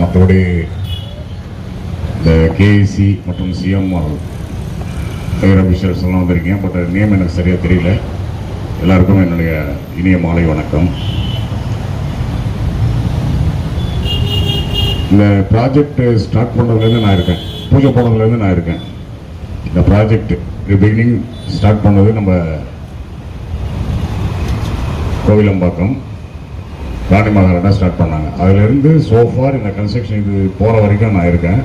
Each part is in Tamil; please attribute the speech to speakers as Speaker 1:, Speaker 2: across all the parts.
Speaker 1: மற்றபடி இந்த கேஇசி மற்றும் சிஎம்ஆர் ஹையர் அபிஷியல்ஸ் எல்லாம் வந்திருக்கேன். பட் நேம் எனக்கு சரியாக தெரியல. எல்லாருக்கும் என்னுடைய இனிய மாலை வணக்கம். இந்த ப்ராஜெக்ட் ஸ்டார்ட் பண்ணதுலேருந்து நான் இருக்கேன். பூஜை போனதுலேருந்து நான் இருக்கேன். இந்த ப்ராஜெக்ட் பிகினிங் ஸ்டார்ட் பண்ணது நம்ம கோவிலம்பாக்கம். ராணி மகாராணா ஸ்டார்ட் பண்ணாங்க. அதுலேருந்து சோஃபார் இந்த கன்ஸ்ட்ரக்ஷன் இது போகிற வரைக்கும் நான் இருக்கேன்.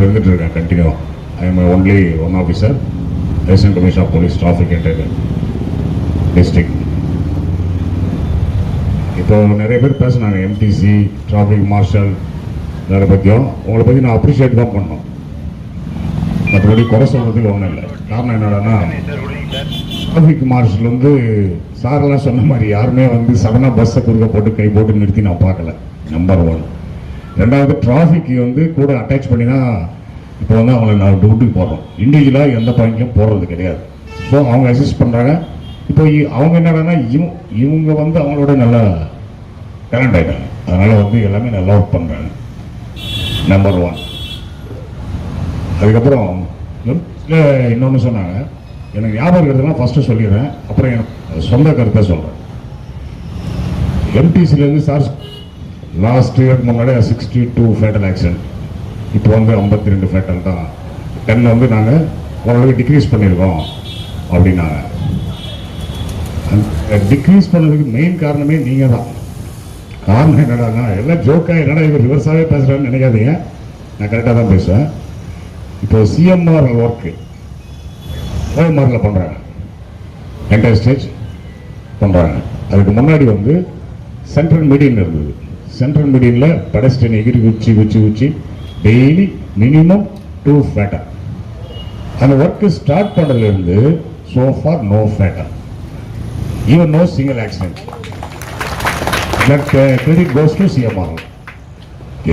Speaker 1: இருந்துட்டு இருக்கேன் continue I am only one officer assistant commissioner of police traffic and district இப்போ நிறைய பேர் பேசினாங்க எம்டிசி டிராஃபிக் மார்ஷல் எல்லாரை பற்றியும் உங்களை பற்றி நான் அப்ரிஷியேட் தான் பண்ணோம். மற்றபடி குறை சொல்றதுக்கு ஒன்றும் இல்லை. காரணம் என்னடானா டிராஃபிக் மார்ஷல் வந்து சாரெல்லாம் சொன்ன மாதிரி யாருமே வந்து சடனாக பஸ்ஸை குறுக்க போட்டு கை போட்டு நிறுத்தி நான் பார்க்கல. நம்பர் ஒன் ரெண்டாவது டிராஃபிக் வந்து கூட அட்டாச் பண்ணி தான் இப்போ வந்து அவங்களை நான் டூட்டுக்கு போடுறோம். இண்டிவிஜுவலாக எந்த பாயிண்ட்லையும் போடுறது கிடையாது. ஸோ அவங்க அசிஸ்ட் பண்ணுறாங்க இப்போ அவங்க என்னடான்னா இவங்க இவங்க வந்து அவங்களோட நல்லா டேலண்ட் ஆகிட்டாங்க அதனால் வந்து எல்லாமே நல்லா ஒர்க் பண்ணுறாங்க நம்பர் ஒன் அதுக்கப்புறம் இன்னொன்று சொன்னாங்க. எனக்கு ஞாபகம் இருக்கிறதுலாம் ஃபஸ்ட்டு சொல்லிடுறேன். அப்புறம் எனக்கு சொந்த கருத்தை சொல்கிறேன் எம்டிசிலேருந்து சார் லாஸ்ட் இயருக்கு முன்னாடி சிக்ஸ்டி டூ ஃபேட்டல் ஆக்சிடென்ட் இப்போ வந்து ஐம்பத்தி ரெண்டு ஃபேட்டல் தான் டென் வந்து நாங்கள் ஓரளவுக்கு டிக்ரீஸ் பண்ணியிருக்கோம் அப்படின்னாங்க. டிக்ரீஸ் பண்ணதுக்கு மெயின் காரணமே நீங்கள் தான். காரணம் என்னடான்னா எல்லாம் ஜோக்காக என்னடா இவர் ரிவர்ஸாகவே பேசுகிறான்னு நினைக்காதீங்க. நான் கரெக்டாக தான் பேசுவேன். இப்போ சிஎம்ஆர் ஒர்க்கு ஓஎம்ஆரில் பண்ணுறாங்க என்டையர் ஸ்டேஜ் பண்ணுறாங்க அதுக்கு முன்னாடி வந்து சென்ட்ரல் மீடியன் இருந்தது. சென்ட்ரல் மீடியனில் படஸ்டன் எகிரி குச்சி குச்சி குச்சி. டெய்லி மினிமம் டூ ஃபேட்டா அந்த ஒர்க்கு ஸ்டார்ட் பண்ணதுலேருந்து so far no fatal even no single accident that credit goes to CMR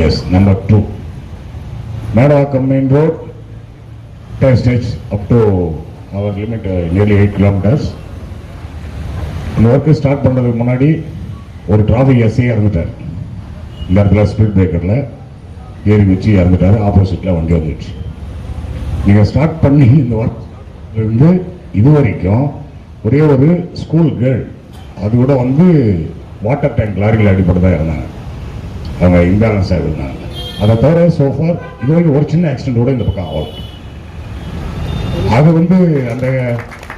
Speaker 1: S number two Medavakkam main road stage up to our limit uh, nearly 8 kilometers. இந்த ஒர்க்கு ஸ்டார்ட் பண்ணுறதுக்கு முன்னாடி ஒரு டிராஃபிக் எஸ்ஐ இறந்துட்டார். இந்த இடத்துல ஸ்பீட் பிரேக்கரில் ஏறி வச்சு இறந்துட்டார். ஆப்போசிட்டில் வண்டி வந்துடுச்சு. நீங்கள் ஸ்டார்ட் பண்ணி இந்த ஒர்க் இருந்து இது வரைக்கும் ஒரே ஒரு ஸ்கூல் கேர்ள் அது கூட வந்து வாட்டர் டேங்க் லாரியில் அடிப்பட்டு தான் இருந்தாங்க அவங்க இம்பேலன்ஸாக இருந்தாங்க. அதை தவிர சோஃபார் இது வரைக்கும் ஒரு சின்ன ஆக்சிடென்ட் கூட இந்த பக்கம் ஆகும் அது வந்து அந்த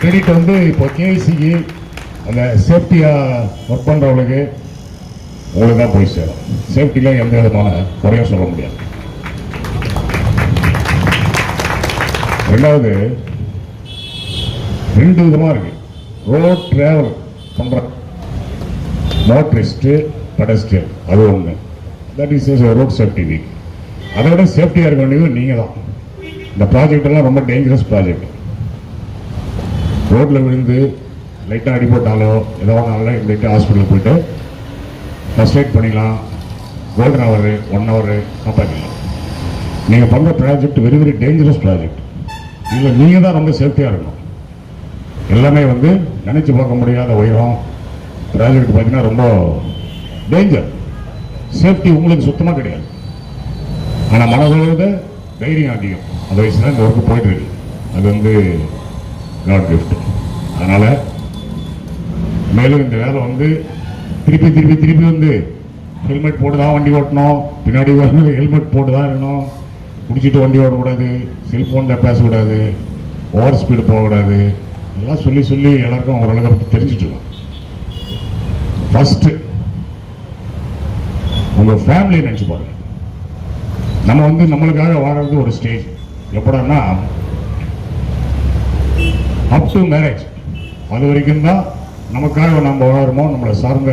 Speaker 1: கிரெடிட் வந்து இப்போ கேஎஸ்சிக்கு அந்த சேஃப்டியாக ஒர்க் பண்ணுறவங்களுக்கு உங்களுக்கு தான் போய் சேரும். சேஃப்டியில் எந்த விதமான குறையும் சொல்ல முடியாது. ரெண்டாவது ரெண்டு விதமாக இருக்கு. ரோட் டிராவல் பண்ணுற மோட்டரிஸ்ட்டு பெடஸ்டியல் அது ஒன்று that is road safety week அதை விட சேஃப்டியாக இருக்க வேண்டியது நீங்கள் தான் இந்த ப்ராஜெக்ட் எல்லாம் ரொம்ப டேஞ்சரஸ் ப்ராஜெக்ட் ரோட்டில் விழுந்து லைட்டாக அடிபட்டாலோ ஏதோ ஒன்றாலும் லைட்டாக ஹாஸ்பிட்டலுக்கு போயிட்டு ஃபஸ்ட் எய்ட் பண்ணிக்கலாம் கோல்டன் ஹவர் ஒன் ஹவர் காப்பாற்றிக்கலாம் நீங்கள் பண்ணுற project very very dangerous project இதில் நீங்கள் தான் ரொம்ப சேஃப்டியாக இருக்கணும். எல்லாமே வந்து நினச்சி பார்க்க முடியாத உயரம். ப்ராஜெக்ட் பார்த்தீங்கன்னா ரொம்ப டேஞ்சர் சேஃப்டி உங்களுக்கு சுத்தமாக கிடையாது. ஆனால் மனதளவு தைரியம் அதிகம். அந்த வயசு தான் இந்த ஒர்க்கு போயிட்டு இருக்கு. அது வந்து காட் கிஃப்ட் அதனால் மேலும் இந்த வேலை வந்து திருப்பி திருப்பி திருப்பி வந்து ஹெல்மெட் போட்டு தான் வண்டி ஓட்டணும். பின்னாடி வந்து ஹெல்மெட் போட்டு தான் இருக்கணும். குடிச்சிட்டு வண்டி ஓடக்கூடாது செல்ஃபோனில் பேசக்கூடாது ஓவர் ஸ்பீடு போகக்கூடாது. எல்லாம் சொல்லி சொல்லி எல்லாருக்கும் ஓரளவுக்கு பற்றி தெரிஞ்சுட்டு ஃபஸ்ட்டு உங்கள் ஃபேமிலியை நினச்சி பாருங்க. நம்ம வந்து நம்மளுக்காக வாழறது ஒரு ஸ்டேஜ் எப்படான்னா அப் டு மேரேஜ் அது வரைக்கும் தான் நமக்காக நம்ம வாழறோமோ நம்மளை சார்ந்த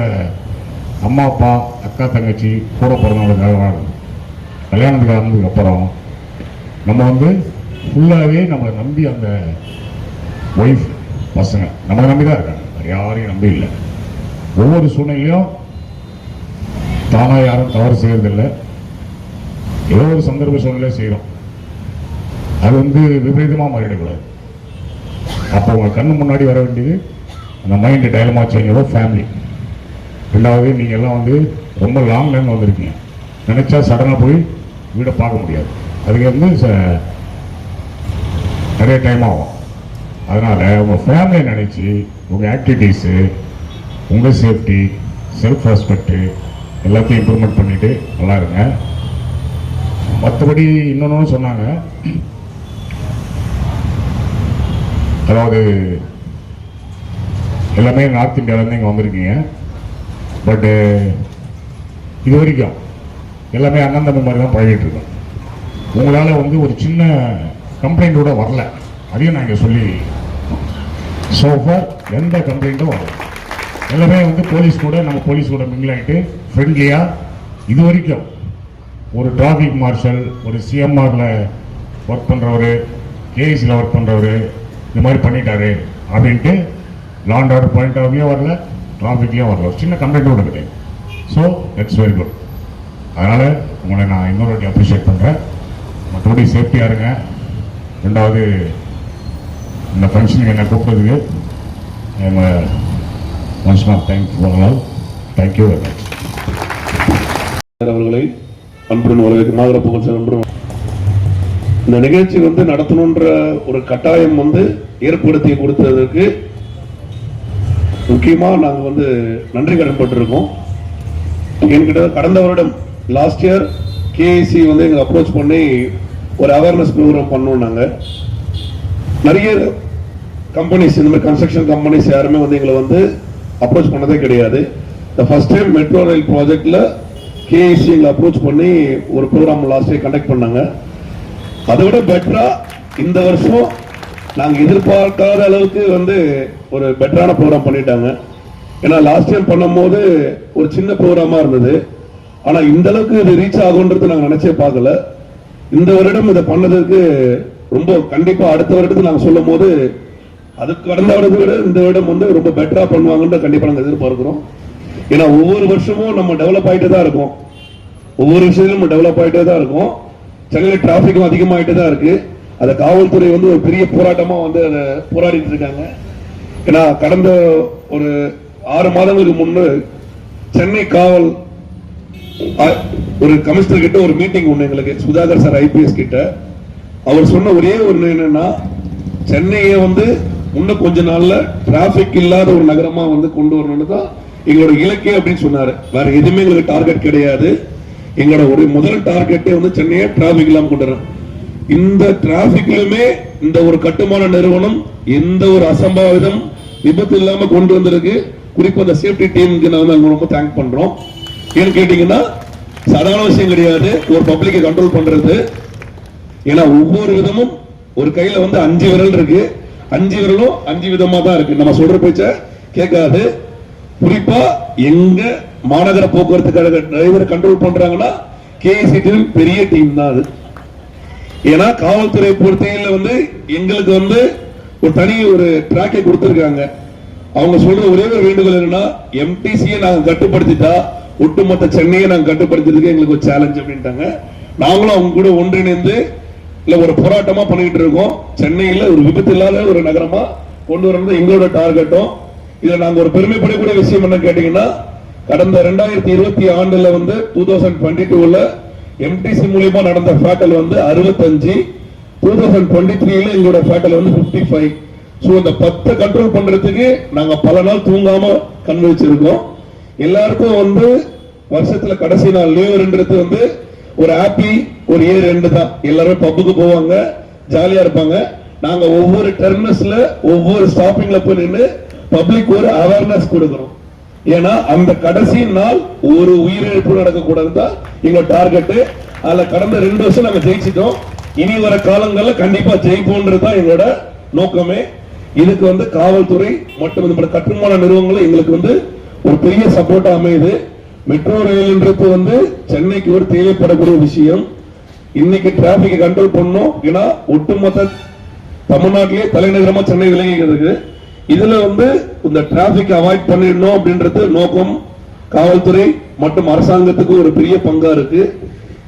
Speaker 1: அம்மா அப்பா அக்கா தங்கச்சி கூட பிறந்தவங்களுக்காக வாழணும் கல்யாணத்துக்கு ஆனதுக்கு அப்புறம் நம்ம வந்து ஃபுல்லாகவே நம்மளை நம்பி அந்த ஒய்ஃப் பசங்க நம்மளை நம்பி தான் இருக்காங்க. வேறு யாரையும் நம்பி இல்லை. ஒவ்வொரு சூழ்நிலையும் தானாக யாரும் தவறு செய்யறதில்லை. ஏதோ ஒரு சந்தர்ப்ப சூழ்நிலையை செய்கிறோம் அது வந்து விபரீதமாக மாறிடக்கூடாது. அப்போ உங்கள் கண்ணு முன்னாடி வர வேண்டியது அந்த மைண்டு டைலமா சேஞ்சோட ஃபேமிலி ரெண்டாவது நீங்கள் எல்லாம் வந்து ரொம்ப லாங் லைன் வந்திருக்கீங்க. நினச்சா சடனாக போய் வீடை பார்க்க முடியாது. அதுக்கு வந்து ச- நிறைய டைம் ஆகும். அதனால் உங்கள் ஃபேமிலியை நினச்சி உங்கள் ஆக்டிவிட்டீஸு உங்கள் சேஃப்டி செல்ஃப் ரெஸ்பெக்ட்டு எல்லாத்தையும் இம்ப்ரூவ்மெண்ட் பண்ணிவிட்டு நல்லா இருங்க. மற்றபடி இன்னொன்று சொன்னாங்க. அதாவது எல்லாமே நார்த் இந்தியாவிலேருந்து இங்கே வந்திருக்கீங்க. பட்டு இது வரைக்கும் எல்லாமே அண்ணன் தம்பி மாதிரி தான் பழகிட்டு இருக்கோம். உங்களால் வந்து ஒரு சின்ன கம்ப்ளைண்ட் கூட வரல. அதையும் நான் இங்கே சொல்லி சோஃபார் எந்த கம்ப்ளைண்ட்டும் வரல. எல்லாமே வந்து போலீஸ் கூட நம்ம போலீஸ் கூட மிங்கில் ஆகிட்டு ஃப்ரெண்ட்லியாக இது வரைக்கும் ஒரு டிராஃபிக் மார்ஷல் ஒரு சிஎம்ஆரில் ஒர்க் பண்ணுறவர் கேஎஸ்சியில் ஒர்க் பண்ணுறவர் இந்த மாதிரி பண்ணிட்டாரு அப்படின்ட்டு law and order point of view வரல டிராஃபிக்லேயும் வரல. சின்ன கம்ப்ளைண்ட் கூட கிடையாது. ஸோ இட்ஸ் வெரி குட் அதனால் உங்களை நான் இன்னொரு வாட்டி அப்ரிஷியேட் பண்ணுறேன் மற்றபடி சேஃப்டியாக இருங்க. ரெண்டாவது இந்த ஃபங்க்ஷனுக்கு என்னை கூப்பிட்டதுக்கு once more thank all thank you very much
Speaker 2: அவர்களை அன்புடன் வரவேற்கும். மாதிரி புகழ் அன்புடன் இந்த நிகழ்ச்சி வந்து நடத்தணுன்ற ஒரு கட்டாயம் வந்து ஏற்படுத்தி கொடுத்ததற்கு முக்கியமாக நாங்கள் வந்து நன்றி கடன்பட்டிருக்கோம். என்கிட்ட கடந்த வருடம் லாஸ்ட் இயர் கேஐசி வந்து எங்களை அப்ரோச் பண்ணி ஒரு அவேர்னஸ் ப்ரோக்ராம் பண்ணோம் நாங்கள் நிறைய கம்பெனிஸ் இந்த மாதிரி கன்ஸ்ட்ரக்ஷன் கம்பெனிஸ் யாருமே வந்து எங்களை வந்து அப்ரோச் பண்ணதே கிடையாது. The first time metro rail ப்ராஜெக்டில் கேஐசி எங்களை அப்ரோச் பண்ணி ஒரு ப்ரோக்ராம் லாஸ்ட் இயர் கண்டக்ட் பண்ணாங்க. அதை விட பெட்டரா இந்த வருஷம் நாங்க எதிர்பார்க்காத அளவுக்கு வந்து ஒரு பெட்டரான ப்ரோக்ராம் பண்ணிட்டாங்க. ஏன்னா லாஸ்ட் இயர் பண்ணும்போது ஒரு சின்ன ப்ரோக்ராமா இருந்தது. ஆனா இந்த அளவுக்கு இது ரீச் ஆகுன்றது நாங்க நினைச்சே பார்க்கல. இந்த வருடம் இதை பண்ணதுக்கு ரொம்ப கண்டிப்பா அடுத்த வருடத்துக்கு நாங்க சொல்லும் போது அது கடந்த வருடத்தை விட இந்த வருடம் வந்து ரொம்ப பெட்டரா பண்ணுவாங்கன்ற கண்டிப்பா நாங்க எதிர்பார்க்கிறோம். ஏன்னா ஒவ்வொரு வருஷமும் நம்ம டெவலப் ஆயிட்டே தான் இருக்கோம். ஒவ்வொரு விஷயத்திலும் நம்ம டெவலப் ஆயிட்டே தான் இருக்கும். சென்னையில் டிராஃபிக்கும் அதிகமாகிட்டு தான் இருக்கு. அதை காவல்துறை வந்து ஒரு பெரிய போராட்டமாக வந்து அதை போராடிட்டு இருக்காங்க. ஏன்னா கடந்த ஒரு ஆறு மாதங்களுக்கு முன்னு சென்னை காவல் ஒரு கமிஷனர் கிட்ட ஒரு மீட்டிங் ஒன்று எங்களுக்கு சுதாகர் சார் ஐபிஎஸ் கிட்ட. அவர் சொன்ன ஒரே ஒன்று என்னன்னா சென்னையை வந்து இன்னும் கொஞ்ச நாள்ல டிராபிக் இல்லாத ஒரு நகரமா வந்து கொண்டு வரணும்னு தான் எங்களோட இலக்கே அப்படின்னு சொன்னாரு. வேற எதுவுமே எங்களுக்கு டார்கெட் கிடையாது. எங்களோட ஒரு முதல் டார்கெட்டே வந்து சென்னையை டிராபிக் இல்லாம கொண்டு வரணும் இந்த டிராபிக்லயுமே இந்த ஒரு கட்டுமான நிறுவனம் எந்த ஒரு அசம்பாவிதம் விபத்து இல்லாம கொண்டு வந்திருக்கு. குறிப்பா அந்த சேஃப்டி டீமுக்கு நான் வந்து ரொம்ப தேங்க் பண்றோம். ஏன்னு கேட்டீங்கன்னா சாதாரண விஷயம் கிடையாது. ஒரு பப்ளிக்கை கண்ட்ரோல் பண்றது. ஏன்னா ஒவ்வொரு விதமும் ஒரு கையில வந்து அஞ்சு விரல் இருக்கு. அஞ்சு விரலும் அஞ்சு விதமா தான் இருக்கு. நம்ம சொல்ற பேச்ச கேட்காது. குறிப்பா எங்க மாநகர போக்குவரத்து கழக டிரைவர் கண்ட்ரோல் பண்றாங்கன்னா கேஎஸ்சி பெரிய டீம் தான் அது. ஏன்னா காவல்துறை பொறுத்தையில் வந்து எங்களுக்கு வந்து ஒரு தனி ஒரு ட்ராக்கை கொடுத்துருக்காங்க. அவங்க சொல்ற ஒரே ஒரு வேண்டுகோள் என்னன்னா எம்டிசியை நாங்கள் கட்டுப்படுத்திட்டா ஒட்டுமொத்த சென்னையை நாங்கள் கட்டுப்படுத்துறதுக்கு எங்களுக்கு ஒரு சேலஞ்ச் அப்படின்ட்டாங்க. நாங்களும் அவங்க கூட ஒன்றிணைந்து இல்லை ஒரு போராட்டமாக பண்ணிக்கிட்டு இருக்கோம். சென்னையில் ஒரு விபத்து இல்லாத ஒரு நகரமாக கொண்டு வரணும் எங்களோட டார்கெட்டும் இதில் நாங்கள் ஒரு பெருமைப்படக்கூடிய விஷயம் என்ன கேட்டிங்கன்னா கடந்த ரெண்டாயிரத்தி இருபத்தி ஆண்டுல வந்து டூ தௌசண்ட் டுவெண்ட்டி டூல எம்டிசி மூலியமா நடந்த ஃபேட்டல் வந்து அறுபத்தஞ்சு டூ தௌசண்ட் டுவெண்ட்டி த்ரீல எங்களோட ஃபேட்டல் வந்து ஃபிஃப்டி ஃபைவ் ஸோ இந்த பத்தை கண்ட்ரோல் பண்றதுக்கு நாங்க பல நாள் தூங்காம கண் வச்சிருக்கோம் எல்லாருக்கும் வந்து வருஷத்துல கடைசி நாள் லீவுன்றது வந்து ஒரு ஹாப்பி ஒரு ஏ ரெண்டு தான். எல்லாரும் பப்புக்கு போவாங்க ஜாலியா இருப்பாங்க. நாங்க ஒவ்வொரு டெர்மினஸ்ல ஒவ்வொரு ஸ்டாப்பிங்ல போய் நின்று பப்ளிக் ஒரு அவேர்னஸ் கொடுக்குறோம். ஏன்னா அந்த கடைசி நாள் ஒரு உயிரிழப்பு நடக்கக்கூடாது தான் எங்க டார்கெட்டு அதில் கடந்த ரெண்டு வருஷம் நாங்கள் ஜெயிச்சிட்டோம். இனி வர காலங்களில் கண்டிப்பாக ஜெயிப்போன்றது தான் எங்களோட நோக்கமே. இதுக்கு வந்து காவல்துறை மற்றும் இந்த கட்டுமான நிறுவனங்களும் எங்களுக்கு வந்து ஒரு பெரிய சப்போர்ட்டாக அமையுது. மெட்ரோ ரயில்ன்றது வந்து சென்னைக்கு ஒரு தேவைப்படக்கூடிய விஷயம். இன்னைக்கு டிராபிக்கை கண்ட்ரோல் பண்ணோம். ஏன்னா ஒட்டுமொத்த தமிழ்நாட்டிலேயே தலைநகரமாக சென்னை விளங்கிக்கிறதுக்கு. இதுல வந்து இந்த டிராபிக் அவாய்ட் பண்ணிடணும் அப்படின்றது நோக்கம் காவல்துறை மற்றும் அரசாங்கத்துக்கு ஒரு பெரிய பங்கா இருக்கு.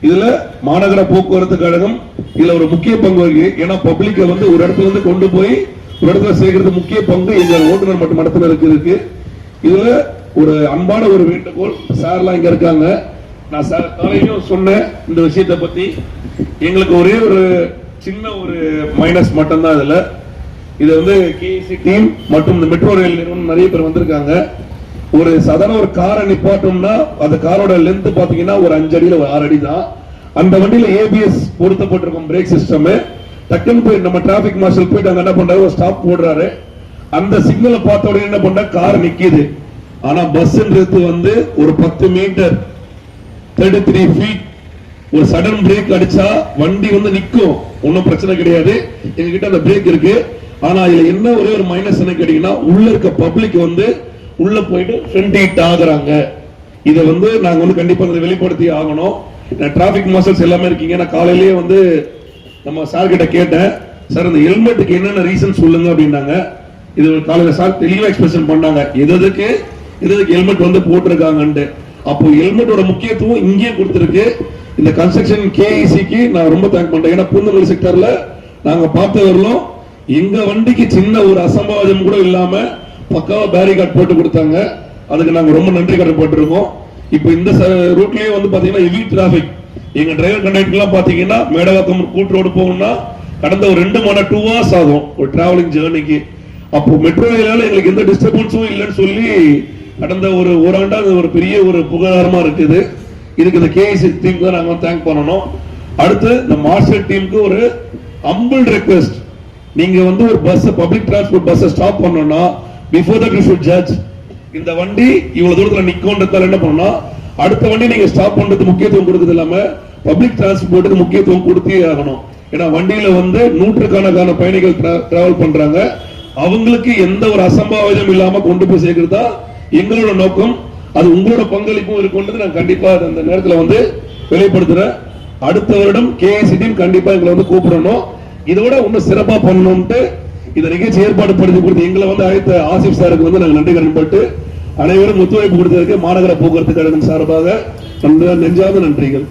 Speaker 2: இதுல மாநகர போக்குவரத்து கழகம் இதுல ஒரு முக்கிய பங்கு இருக்கு ஏன்னா பப்ளிக்கை வந்து ஒரு இடத்துல இருந்து கொண்டு போய் ஒரு இடத்துல சேர்க்கறது முக்கிய பங்கு எங்க ஓட்டுநர் மற்றும் நடத்துனருக்கு இருக்கு. இதுல ஒரு அன்பான ஒரு வேண்டுகோள். சார்லாம் இங்க இருக்காங்க. நான் சார் காலையிலும் சொன்னேன் இந்த விஷயத்தை பத்தி. எங்களுக்கு ஒரே ஒரு சின்ன ஒரு மைனஸ் மட்டும்தான் இதுல. இது வந்து கேசி டீம் மற்றும் இந்த மெட்ரோ ரயில் நிறுவனம் நிறைய பேர் வந்திருக்காங்க. ஒரு சாதாரண ஒரு காரை நிப்பாட்டோம்னா அந்த காரோட லென்த் பாத்தீங்கன்னா ஒரு அஞ்சு அடியில் ஒரு ஆறு அடி தான் அந்த வண்டியில ஏபிஎஸ் பொருத்தப்பட்டிருக்கும் பிரேக் சிஸ்டம் டக்குன்னு போய் நம்ம டிராபிக் மார்ஷல் போயிட்டு அங்க என்ன பண்றாரு? ஒரு ஸ்டாப் போடுறாரு. அந்த சிக்னலை பார்த்த உடனே என்ன பண்ண கார் நிக்கிது. ஆனா பஸ்ன்றது வந்து ஒரு பத்து மீட்டர் தேர்ட்டி த்ரீ ஃபீட் ஒரு சடன் பிரேக் அடிச்சா வண்டி வந்து நிற்கும் ஒன்றும் பிரச்சனை கிடையாது. எங்ககிட்ட அந்த பிரேக் இருக்கு. ஆனா இதுல என்ன ஒரே ஒரு மைனஸ் என்ன கேட்டீங்கன்னா உள்ள இருக்க பப்ளிக் வந்து உள்ள போயிட்டு ஃப்ரண்ட் ஹீட் ஆகுறாங்க. இதை வந்து நாங்க வந்து கண்டிப்பா இதை வெளிப்படுத்தி ஆகணும். டிராபிக் மார்ஷல்ஸ் எல்லாமே இருக்கீங்க. நான் காலையிலேயே வந்து நம்ம சார் கிட்ட கேட்டேன். சார் இந்த ஹெல்மெட்டுக்கு என்னென்ன ரீசன் சொல்லுங்க அப்படின்னாங்க. இது காலையில சார் தெளிவா எக்ஸ்பிரஷன் பண்ணாங்க. எதுக்கு எதுக்கு ஹெல்மெட் வந்து போட்டிருக்காங்கன்ட்டு. அப்போ ஹெல்மெட்டோட முக்கியத்துவம் இங்கேயே கொடுத்துருக்கு. இந்த கன்ஸ்ட்ரக்ஷன் கேஇசிக்கு நான் ரொம்ப தேங்க் பண்றேன். ஏன்னா பூந்தமல்லி செக்டர்ல நாங்க பார்த்த வரலும் எங்க வண்டிக்கு சின்ன ஒரு அசம்பாவிதம் கூட இல்லாம பக்காவா பேரிகார்ட் போட்டு கொடுத்தாங்க. அதுக்கு நாங்க ரொம்ப நன்றி கடன்பட்டிருக்கோம் இப்போ இந்த ரூட்லயே வந்து பாத்தீங்கன்னா ஹெவி டிராபிக் எங்க டிரைவர் கண்டக்டர்லாம் பாத்தீங்கன்னா மேடவாக்கம் கூட்டு ரோடு போகணும்னா கடந்த ஒரு ரெண்டு மணி டூ ஹவர்ஸ் ஆகும் ஒரு டிராவலிங் ஜேர்னிக்கு அப்போ மெட்ரோ ரயிலால எங்களுக்கு எந்த டிஸ்டர்பன்ஸும் இல்லைன்னு சொல்லி கடந்த ஒரு ஓராண்டா அது ஒரு பெரிய ஒரு புகழாரமா இருக்குது. இதுக்கு இந்த கேஎஸ்சி டீமுக்கு தான் நாங்க தேங்க் பண்ணணும். அடுத்து இந்த மார்ஷல் டீமுக்கு ஒரு அம்பிள் ரெக்வெஸ்ட் நீங்க வந்து ஒரு பஸ் பப்ளிக் டிரான்ஸ்போர்ட் பஸ்ஸை ஸ்டாப் பண்ணணும்னா before that you should judge இந்த வண்டி இவ்வளவு தூரத்துல நிக்கோன்றதால என்ன பண்ணணும் அடுத்த வண்டி நீங்க ஸ்டாப் பண்றது முக்கியத்துவம் கொடுக்கறது இல்லாம பப்ளிக் டிரான்ஸ்போர்ட்டுக்கு முக்கியத்துவம் கொடுத்தே ஆகணும். ஏன்னா வண்டியில வந்து நூற்றுக்கணக்கான பயணிகள் டிராவல் பண்றாங்க. அவங்களுக்கு எந்த ஒரு அசம்பாவிதம் இல்லாம கொண்டு போய் சேர்க்கிறது தான் எங்களோட நோக்கம். அது உங்களோட பங்களிப்பும் இருக்குன்றது நான் கண்டிப்பா அதை அந்த நேரத்துல வந்து வெளிப்படுத்துறேன். அடுத்த வருடம் கேஏசி கண்டிப்பா எங்களை வந்து கூப்பிடணும். இதோட இன்னும் சிறப்பா பண்ணணும்ட்டு இந்த நிகழ்ச்சி ஏற்பாடு படுத்தி கொடுத்து எங்களை வந்து அழைத்த ஆசிப் சாருக்கு வந்து நாங்கள் நன்றி கடன்பட்டு அனைவரும் ஒத்துழைப்பு கொடுத்ததற்கு மாநகர போக்குவரத்து கழகம் சார்பாக நன்றி- நெஞ்சாத நன்றிகள்.